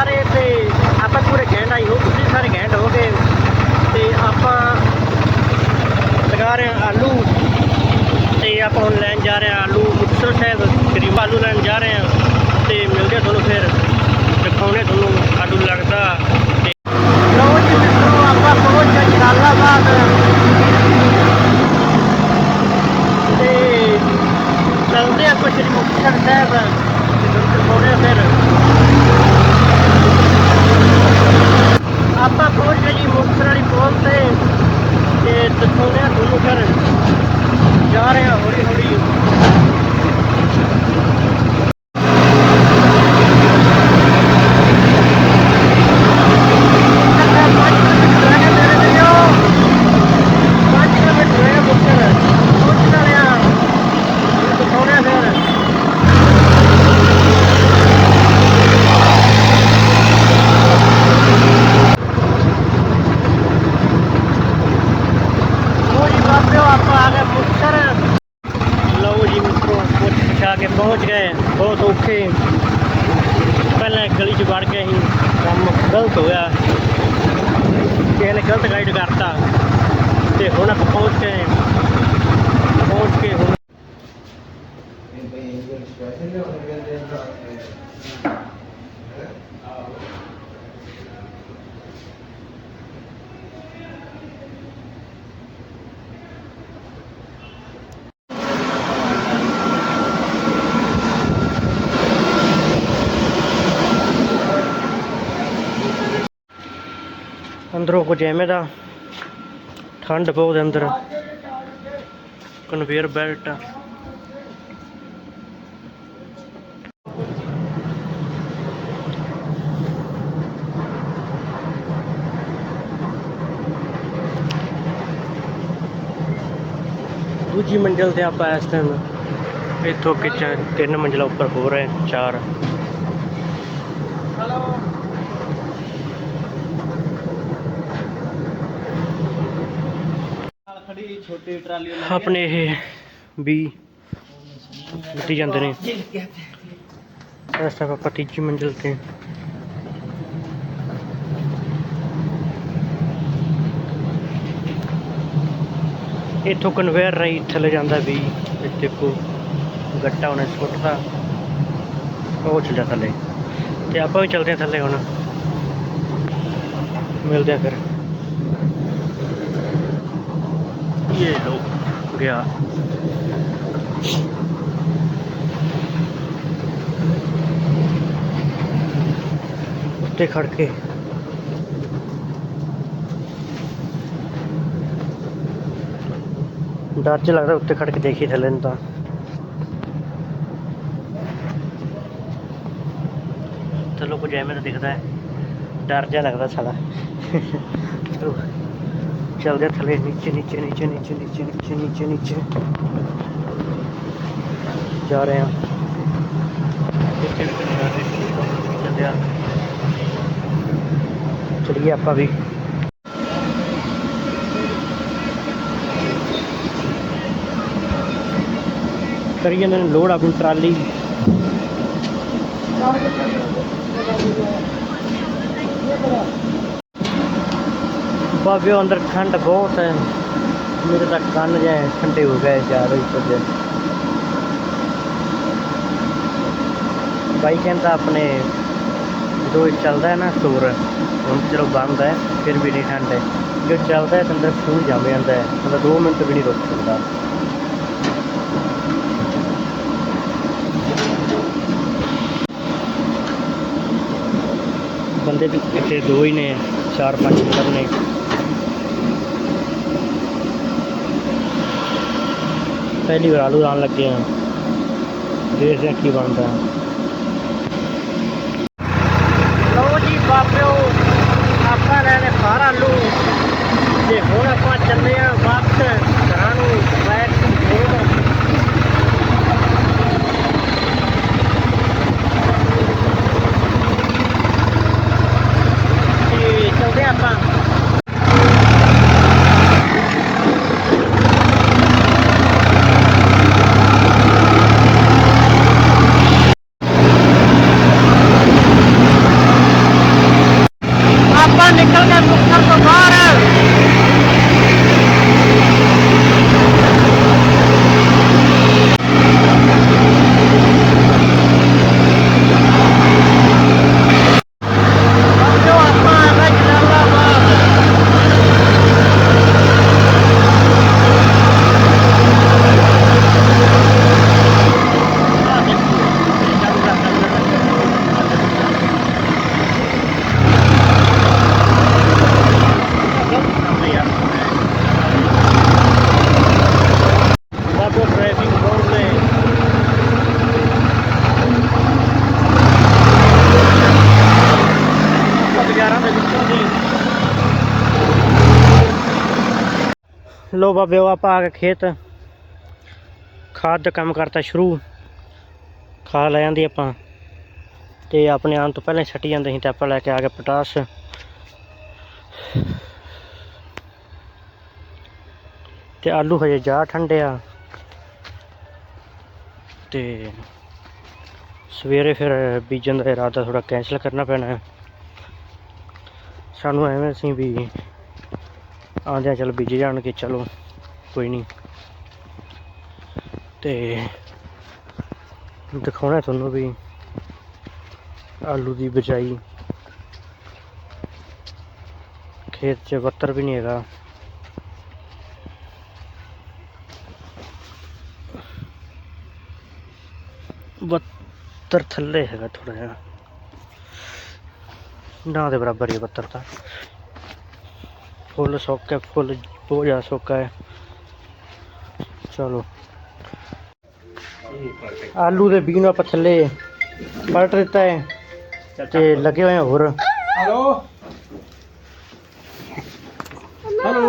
ਸਾਰੇ ਤੇ ਆਪਾਂ ਪੂਰੇ ਗੈਂਡ ਆਈ ਹੋ, ਤੁਸੀਂ ਸਾਰੇ ਗੈਂਡ ਹੋ ਗਏ। ਤੇ ਆਪਾਂ ਲਗਾ ਰਹੇ ਹਾਂ ਆਲੂ। ਤੇ ਆਪਾਂ ਹੁਣ ਲੈਣ ਜਾ ਰਹੇ ਹਾਂ ਆਲੂ ਮੁਕਤਸਰ ਸਾਹਿਬ, ਗਰੀਬ ਆਲੂ ਲੈਣ ਜਾ ਰਹੇ ਹਾਂ। ਤੇ ਮਿਲਦੇ ਤੁਹਾਨੂੰ ਫਿਰ ਦਿਖਾਉਣੇ ਤੁਹਾਨੂੰ ਆਲੂ ਲੱਗਦਾ। ਤੇ ਲਓ ਜੀ ਮਿੱਤਰੋ, ਆਪਾਂ ਪਹੁੰਚ ਗਏ ਜਲਾਲਾਬਾਦ। ਤੇ ਚਲਦੇ ਆਪਾਂ ਸ਼੍ਰੀ ਮੁਕਤਸਰ ਸਾਹਿਬ। ਤੇ ਦਿਖਾਉਣੇ ਫਿਰ ਆਪਾਂ ਪਹੁੰਚ ਗਏ ਜੀ ਮੁਕਤਸਰ ਵਾਲੀ ਪੁਲ ਤੇ ਤੇ ਦਿਖਾਉਂਦੇ ਆ ਤੁਹਾਨੂੰ ਫਿਰ ਜਾ ਰਹੇ ਹਾਂ ਹੌਲੀ ਹੌਲੀ ਆਪਾਂ ਆ ਗਏ ਮੁਕਤਸਰ ਲਓ ਜੀ ਮਿੱਤਰੋ ਪੁੱਛ ਪਛਾ ਕੇ ਪਹੁੰਚ ਗਏ। ਬਹੁਤ ਔਖੇ। ਪਹਿਲਾਂ ਇੱਕ ਗਲੀ 'ਚ ਵੜ ਗਏ ਸੀ। ਕੰਮ ਗਲਤ ਹੋਇਆ ਕਿਸੇ ਨੇ ਗਲਤ ਗਾਈਡ ਕਰਤਾ। ਤੇ ਹੁਣ ਆਪਾਂ ਪਹੁੰਚ ਗਏ ਪਹੁੰਚ ਕੇ ਹੁਣ ਅੰਦਰੋਂ ਕੁਝ ਐਵੇਂ ਦਾ ਠੰਡ ਬਹੁਤ ਅੰਦਰ। ਕਨਵੇਅਰ ਬੈਲਟ ਦੂਜੀ ਮੰਜ਼ਿਲ ਤੇ ਆਪਾਂ ਇਸ ਟਾਈਮ ਇੱਥੋਂ ਕਿ ਤਿੰਨ ਮੰਜ਼ਿਲਾਂ ਉੱਪਰ ਹੋ ਰਹੇ ਚਾਰ। ਖੜੀ ਛੋਟੀ ਟਰਾਲੀ ਆਪਣੇ ਇਹ ਵੀ ਲੁੱਟੀ ਜਾਂਦੇ ਨੇ। ਟਾਈਮ ਆਪਾਂ ਤੀਜੀ ਮੰਜ਼ਿਲ ਤੇ। ਇੱਥੋਂ ਕਨਵੇਅਰ ਰਾਹੀਂ ਥੱਲੇ ਜਾਂਦਾ ਵੀ ਦੇਖੋ ਗੱਟਾ ਉਹਨੇ ਸੁੱਟਦਾ ਉਹ ਚੱਲ ਜਾ ਥੱਲੇ। ਤੇ ਆਪਾਂ ਵੀ ਚੱਲਦੇ ਹਾਂ ਥੱਲੇ ਹੁਣ। ਮਿਲਦੇ ਆ ਫਿਰ। ये लो, गया। कुत्ते खड़के। डर च रहा उत्ते खड़के देखी थले तो। चलो कुछ ऐवें तो दिखता है। डर जहा लगता साला। ਜਿਹਾ ਲੱਗਦਾ ਸਾਲਾ ਚਲੋ ਚੱਲਦੇ ਹਾਂ ਥੱਲੇ ਨੀਚੇ ਨੀਚੇ ਨੀਚੇ ਨੀਚੇ ਨੀਚੇ ਨੀਚੇ ਨੀਚੇ ਨੀਚੇ ਜਾ ਰਹੇ ਹਾਂ ਨੀਚੇ ਨੀਚੇ ਜਾ ਰਹੇ ਹਾਂ। ਚੱਲਦੇ बाकी अंदर ठंड बहुत है मेरे तक कान जाए ठंडे हो गए जा रही तो ਬਾਈ ਕਹਿੰਦਾ ਆਪਣੇ ਜੋ ਚੱਲਦਾ ਹੈ ਨਾ ਸੂਰ, ਹੁਣ ਚਲੋ ਬੰਦ ਹੈ, ਫਿਰ ਵੀ ਨਹੀਂ ਠੰਡ ਹੈ। ਜੋ ਚੱਲਦਾ ਹੈ ਅੰਦਰ ਸੂਰ ਜੰਮ ਜਾਂਦਾ ਹੈ ਮਤਲਬ 2 ਮਿੰਟ ਵੀ ਨਹੀਂ ਰੁਕ ਸਕਦਾ। ਬੰਦੇ ਵੀ ਇੱਥੇ ਦੋ ਹੀ ਨੇ, ਚਾਰ ਪੰਜ ਬੰਦੇ ਨੇ। ਪਹਿਲੀ ਵਾਰ ਆਲੂ ਲਾਉਣ ਲੱਗੇ ਆ। ਦੇਖਦੇ ਆ ਕੀ ਬਣਦਾ। ਲਓ ਜੀ ਬਾਬਿਓ, ਆਪਾਂ ਲੈਣੇ ਫਾਰ ਆਲੂ ਤੇ ਹੁਣ ਆਪਾਂ ਚੱਲੇ ਆ ਵਾਪਸ ਘਰਾਂ ਨੂੰ ਬੈਕ ਹੋਮ ਤੇ ਚੱਲਦੇ ਆਪਾਂ ਨਿਕਲ ਗਏ ਮੁਕਤਸਰ ਤੋਂ ਬਾਹਰ ਜੋ ਆਪਾਂ ਆ ਗਏ ਜਲਾਲਾਬਾਦ ਆ ਦੇਖੋ ਇਹ ਚੱਲ ਰਿਹਾ ਬਾਬੋ ਟ੍ਰੈਫਿਕ ਬਹੁਤ ਨੇ ਆਪਾਂ ਬਾਜ਼ਾਰਾਂ ਦੇ ਵਿੱਚੋਂ ਦੀ ਲੋ ਬਾਬਿਓ ਆਪਾਂ ਆ ਕੇ ਖੇਤ। ਖਾਦ ਦਾ ਕੰਮ ਕਰਤਾ ਸ਼ੁਰੂ। ਖਾਦ ਲੈ ਜਾਂਦੀ ਆਪਾਂ। ਤੇ ਆਪਣੇ ਆਉਣ ਤੋਂ ਪਹਿਲਾਂ ਹੀ ਛੱਟੀ ਜਾਂਦੇ ਸੀ ਤੇ ਆਪਾਂ ਲੈ ਕੇ ਆ ਗਏ ਪਟਾਸ। ਤੇ ਆਲੂ ਹਜੇ ਜਾ ਠੰਡੇ ਆ। ਤੇ ਸਵੇਰੇ ਫਿਰ ਬੀਜਣ ਦਾ ਇਰਾਦਾ ਥੋੜਾ ਕੈਂਸਲ ਕਰਨਾ ਪੈਣਾ। ਸਾਨੂੰ ਐਵੇਂ ਸੀ ਵੀ ਆਂਦਿਆਂ ਚਲ ਬੀਜ ਜਾਣਗੇ, ਚਲੋ, ਕੋਈ ਨਹੀਂ। ਤੇ ਦਿਖਾਉਣਾ ਤੁਹਾਨੂੰ ਵੀ ਆਲੂ ਦੀ ਬਜਾਈ। ਖੇਤ 'ਚ ਬੱਤਰ ਵੀ ਨਹੀਂ ਹੈਗਾ। ਬੱਤਰ ਥੱਲੇ ਹੈਗਾ ਥੋੜਾ ਜਿਹਾ। ਨਾ ਦੇ ਬਰਾਬਰ ਹੀ ਹੈ ਬੱਤਰ ਤਾਂ। ਫੁੱਲ ਸੁੱਕ ਹੈ ਫੁੱਲ ਬਹੁਤ ਜ਼ਿਆਦਾ ਸੁੱਕਾ ਹੈ। ਚਲੋ। ਆਲੂ ਦੇ ਬੀਜ ਨੂੰ ਆਪਾਂ ਥੱਲੇ ਪਲਟ ਦਿੱਤਾ ਹੈ ਤੇ ਲੱਗੇ ਹੋਏ ਆ ਹੋਰ। ਹੈਲੋ। ਹੈਲੋ।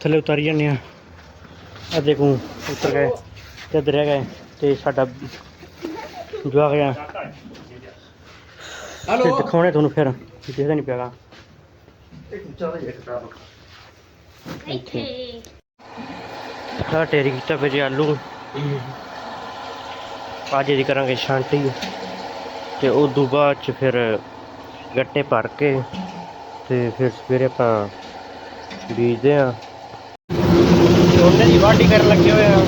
ਥੱਲੇ ਉਤਾਰੀ ਜਾਂਦੇ ਆ ਆ ਦੇਖੋ ਉਤਰ ਗਏ ਤੇ ਰਹਿ ਗਏ ਤੇ ਸਾਡਾ ਜਵਾਗ ਗਿਆ ਹੈਲੋ। ਦਿਖਾਉਣੇ ਤੁਹਾਨੂੰ ਫਿਰ ਦੇਖਦਾ ਨਹੀਂ ਪਿਆਗਾ। ਇੱਥੇ। ਆ ਟੇਰੀ ਕੀਤਾ ਫਿਰ ਆਲੂ। ਅੱਜ ਦੀ ਕਰਾਂਗੇ ਛਾਂਟੀ ਤੇ ਉਸ ਤੋਂ ਬਾਅਦ ਚ ਫਿਰ ਗੱਟੇ ਭਰ ਕੇ ਤੇ ਫਿਰ ਸਵੇਰੇ ਆਪਾਂ ਬੀਜਦੇ ਆ ਉਹਨੇ ਦੀ ਵਾਢੀ ਕਰਨ ਲੱਗੇ ਹੋਏ ਆ।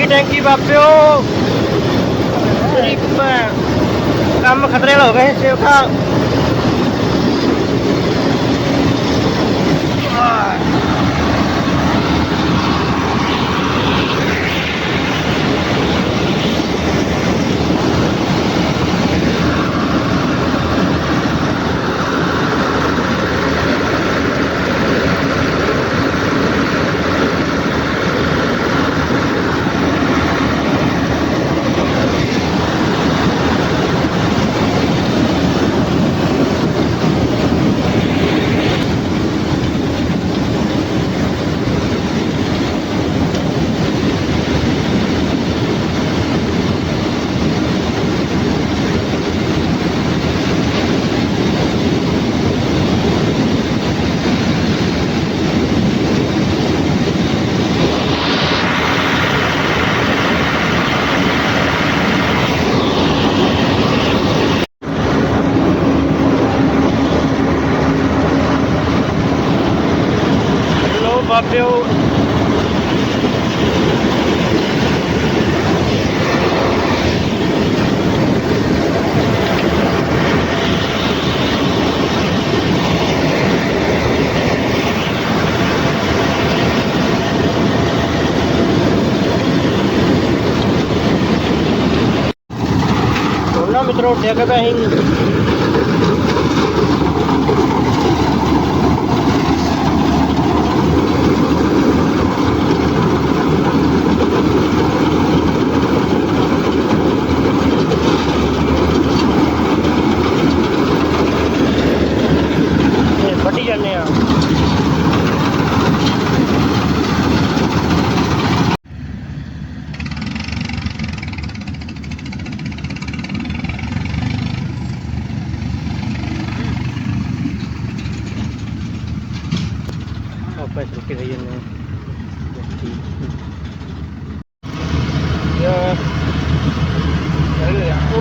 ਭਰ ਟੈਂਕੀ ਬਾਪਿਓ ਕੰਮ ਖਤਰੇ ਵਾਲਾ ਹੋ ਗਿਆ ਸੀ ਸੇਵਕਾ। ਲੋ ਬਾਪਿਓ ਉਹਨਾਂ ਮਿੱਤਰੋ ਡਿੱਗ ਪਏ ਸੀ ਤੇ ਵੱਢੀ ਜਾਂਦੇ ਆ ਆਪਾਂ ਇੱਥੇ ਰੁਕੇ ਹੋਈ ਜਾਂਦੇ ਹਾਂ ਯਾ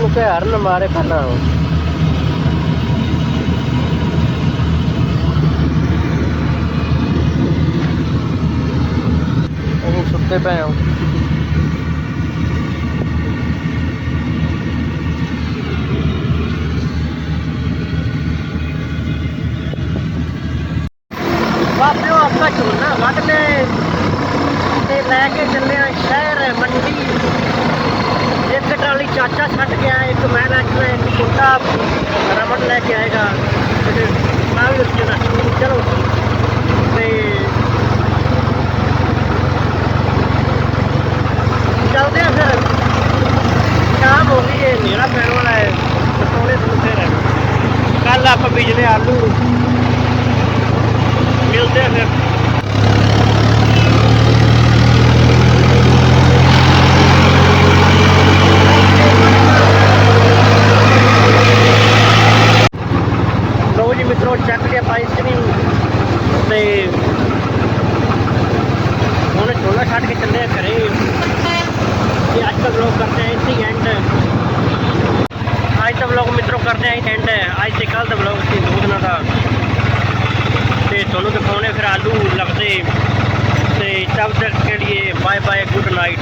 ਉਹਨੂੰ ਪਿਆਰ ਨਾ ਮਾਰੇ ਅਸੀਂ ਸੁੱਤੇ ਪਏ ਹਾਂ ਬਾਪਿਓ ਆਪਾਂ ਝੋਨਾ ਵੱਢ ਲੈ ਤੇ ਲੈ ਕੇ ਚੱਲੇ ਆ ਸ਼ਹਿਰ ਮੰਡੀ। ਟਰਾਲੀ ਚਾਚਾ ਛੱਡ ਗਿਆ ਇੱਕ ਮੈਂ ਲੈ ਕੇ ਆਇਆ, ਇੱਕ ਛੋਟਾ ਰਮਨ ਲੈ ਕੇ ਆਏਗਾ। ਤੇ ਮੈਂ ਵੀ ਉੱਥੇ ਨਾ ਚਲੋ। ਤੇ ਚੱਲਦੇ ਆ ਫਿਰ। ਸ਼ਾਮ ਹੋ ਗਈ ਹੈ ਨੇੜਾ ਪੈਣ ਵਾਲਾ ਹੈ। ਸੋਹਣੇ ਸੁਣਦੇ ਰਹਿ ਕੱਲ ਆਪਾਂ ਬੀਜਦੇ ਆਲੂ। ਮਿਲਦੇ ਆ ਫਿਰ ਲੋ ਜੀ ਮਿੱਤਰੋ ਚੱਕ ਲਿਆ ਆਈਸਕ੍ਰੀਮ ਤੇ ਹੁਣ ਝੋਲਾ ਛੱਡ ਕੇ ਚੱਲੇ ਆ ਘਰੇ। ਤੇ ਅੱਜ ਦਾ ਵਲੌਗ ਕਰਦੇ ਆ ਇੱਥੇ ਐਂਡ ਅੱਜ ਦਾ ਵਲੌਗ ਮਿੱਤਰੋ ਕਰਦੇ ਆ ਐਂਡ ਅੱਜ ਤੇ ਕੱਲ ਦਾ ਵਲੌਗ ਸੀ ਦੋ ਦਿਨਾਂ ਦਾ। ਤੇ ਤੁਹਾਨੂੰ ਦਿਖਾਉਣੇ ਫਿਰ ਆਲੂ ਲੱਗਦੇ। ਤੇ ਤਬ ਤੱਕ ਕੇ ਲਈ ਬਾਏ ਬਾਏ ਗੁੱਡ ਨਾਈਟ